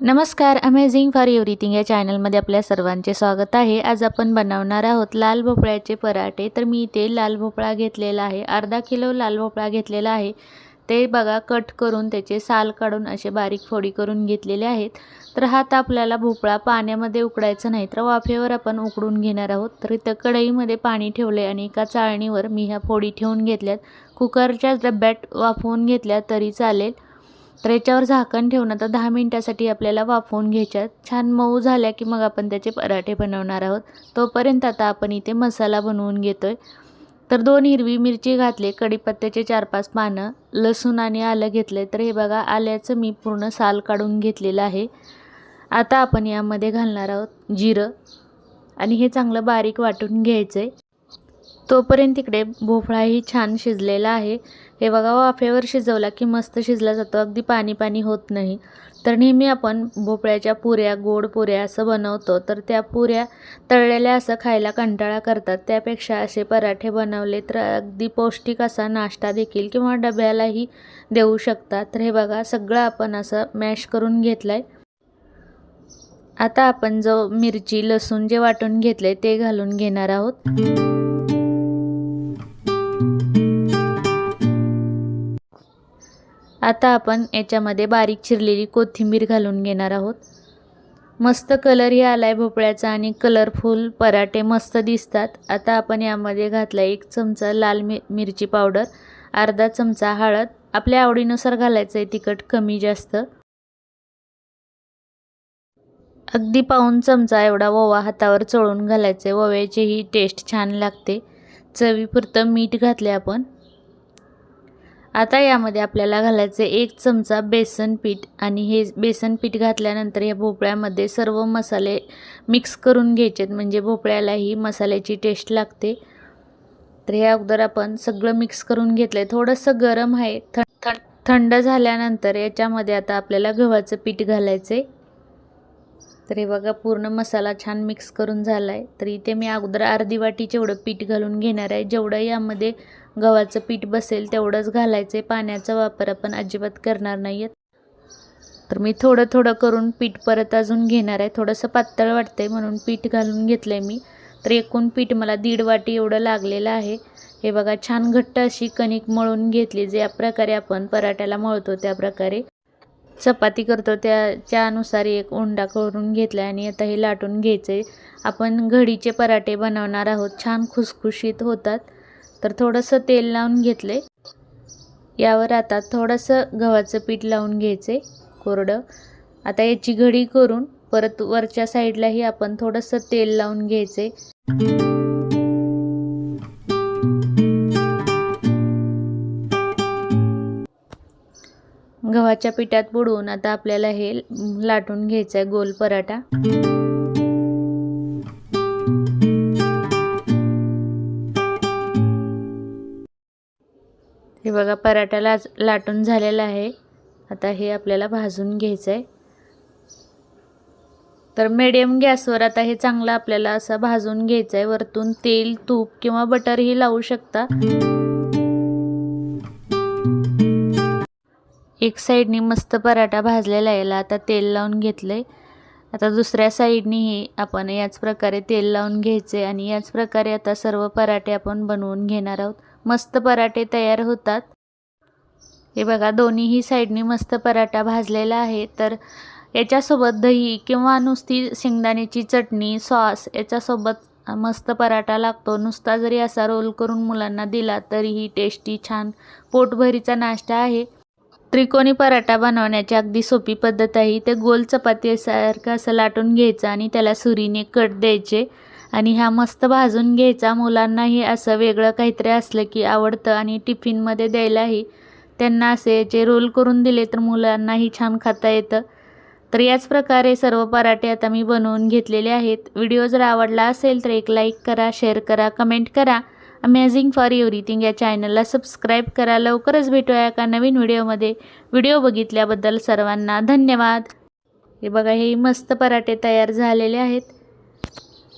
नमस्कार amazing for everything या चॅनलमध्ये आपल्या सर्वांचे स्वागत आहे. आज आपण बनवणार आहोत लाल भोपळ्याचे पराठे. तर मी इथे लाल भोपळा घेतलेला आहे. अर्धा किलो लाल भोपळा घेतलेला आहे. ते बघा कट करून त्याचे साल काढून असे बारीक फोडी करून घेतलेले आहेत. तर हा तर आपल्याला भोपळा पाण्यामध्ये उकडायचा नाही तर वाफेवर आपण उकडून घेणार आहोत. तर इथं कढईमध्ये पाणी ठेवले आणि एका चाळणीवर मी ह्या फोडी ठेवून घेतल्यात. कुकरच्या डब्यात वाफवून घेतल्या तरी चालेल. तर याच्यावर झाकण ठेवून आता दहा मिनटासाठी आपल्याला वाफवून घ्यायच्यात छान मऊ झाल्या की मग आपण त्याचे पराठे बनवणार आहोत. तोपर्यंत आता आपण इथे मसाला बनवून घेतो आहे तर दोन हिरवी मिरची घातले कढीपत्त्याचे चार पाच पानं लसूण आणि आलं घेतलं तर हे बघा आल्याचं मी पूर्ण साल काढून घेतलेलं आहे. आता आपण यामध्ये घालणार आहोत जिरं. आणि हे चांगलं बारीक वाटून घ्यायचं आहे तोपर्यंत तिकडे भोपळाही छान शिजलेला आहे. हे बघा वाफेवर शिजवला की मस्त शिजला जातो. अगदी पाणी पाणी होत नाही. तर नेहमी आपण भोपळ्याच्या पुऱ्या गोड पुऱ्या असं बनवतो. तर त्या पुऱ्या तळलेल्या असं खायला कंटाळा करतात. त्यापेक्षा असे पराठे बनवले तर अगदी पौष्टिक असा नाश्ता देखील किंवा डब्यालाही देऊ शकतात तर हे बघा सगळं आपण असं मॅश करून घेतलं आहे आता आपण जो मिरची लसूण जे वाटून घेतले ते घालून घेणार आहोत. आता आपण याच्यामध्ये बारीक चिरलेली कोथिंबीर घालून घेणार आहोत. मस्त कलरही आला आहे भोपळ्याचा आणि कलरफुल पराठे मस्त दिसतात. आता आपण यामध्ये घातला एक चमचा लाल मि मिरची पावडर अर्धा चमचा हळद. आपल्या आवडीनुसार घालायचं आहे तिखट कमी जास्त. अगदी पाऊन चमचा एवढा ओवा हातावर चोळून घालायचं आहे ओव्याचीही टेस्ट छान लागते. चवीपुरतं मीठ घातले आपण. आता यामध्ये आपल्याला घालायचे एक चमचा बेसन पीठ आणि हे बेसन पीठ घातल्यानंतर या भोपळ्यामध्ये सर्व मसाले मिक्स करून घ्यायचेत म्हणजे भोपळ्यालाही मसाल्याची टेस्ट लागते. तर हे अगोदर आपण सगळं मिक्स करून घेतलं आहे थोडंसं गरम आहे. थंड थंड झाल्यानंतर याच्यामध्ये आता आपल्याला गव्हाचं पीठ घालायचं आहे तर हे बघा पूर्ण मसाला छान मिक्स करून झाला आहे तर इथे मी अगोदर अर्धी वाटीचे एवढं पीठ घालून घेणार आहे जेवढं यामध्ये गव्हाचं पीठ बसेल तेवढंच घालायचं आहे पाण्याचा वापर आपण अजिबात करणार नाही आहेत तर मी थोडं थोडं करून पीठ परत अजून घेणार आहे. थोडंसं पातळ वाटतं आहे म्हणून पीठ घालून घेतलं आहे मी. तर एकूण पीठ मला दीड वाटी एवढं लागलेलं आहे. हे बघा छान घट्ट अशी कणिक मळून घेतली जे या प्रकारे आपण पराठ्याला मळतो त्या प्रकारे. चपाती करतो त्याच्यानुसार एक उंडा करून घेतला आणि आता हे लाटून घ्यायचं आहे आपण घडीचे पराठे बनवणार आहोत. छान खुसखुशीत होतात. तर थोडंसं तेल लावून घेतले यावर आता थोडंसं गव्हाचं पीठ लावून घ्यायचे कोरडं. आता याची घडी करून परत वरच्या साईडलाही आपण थोडंसं तेल लावून घ्यायचे गव्हाच्या पिठात बुडवून आता आपल्याला हे लाटून घ्यायचं आहे गोल पराठा. हे बघा पराठा लाज लाटून झालेला आहे. आता हे आपल्याला भाजून घ्यायचं आहे तर मिडियम गॅसवर आता हे चांगलं आपल्याला असं भाजून घ्यायचं आहे वरतून तेल तूप किंवा बटरही लावू शकता. एक साईडनी मस्त पराठा भाजलेला याला आता तेल लावून घेतलं आहे आता दुसऱ्या साईडनीही आपण याच प्रकारे तेल लावून घ्यायचे आणि याच प्रकारे आता सर्व पराठे आपण बनवून घेणार आहोत. मस्त पराठे तयार होतात. हे बघा दोन्हीही साईडनी मस्त पराठा भाजलेला आहे. तर याच्यासोबत दही किंवा नुसती शेंगदाण्याची चटणी सॉस याच्यासोबत मस्त पराठा लागतो. नुसता जरी असा रोल करून मुलांना दिला तरीही टेस्टी छान पोटभरीचा नाश्ता आहे. त्रिकोणी पराठा बनवण्याची अगदी सोपी पद्धत आहे. ते गोल चपातीसारखं असं लाटून घ्यायचं आणि त्याला सुरीने कट द्यायचे आणि हा मस्त भाजून घ्यायचा. मुलांनाही असं वेगळं काहीतरी असलं की आवडतं आणि टिफिनमध्ये द्यायलाही त्यांना असे जे रोल करून दिले तर मुलांनाही छान खाता येतं. तर याच प्रकारे सर्व पराठे आता मी बनवून घेतलेले आहेत. व्हिडिओ जर आवडला असेल तर एक लाईक करा शेअर करा कमेंट करा. अमेझिंग फॉर एव्हरीथिंग या चॅनलला सबस्क्राईब करा. लवकरच भेटूया एका नवीन व्हिडिओमध्ये व्हिडिओ बघितल्याबद्दल सर्वांना धन्यवाद. हे बघा हे मस्त पराठे तयार झालेले आहेत.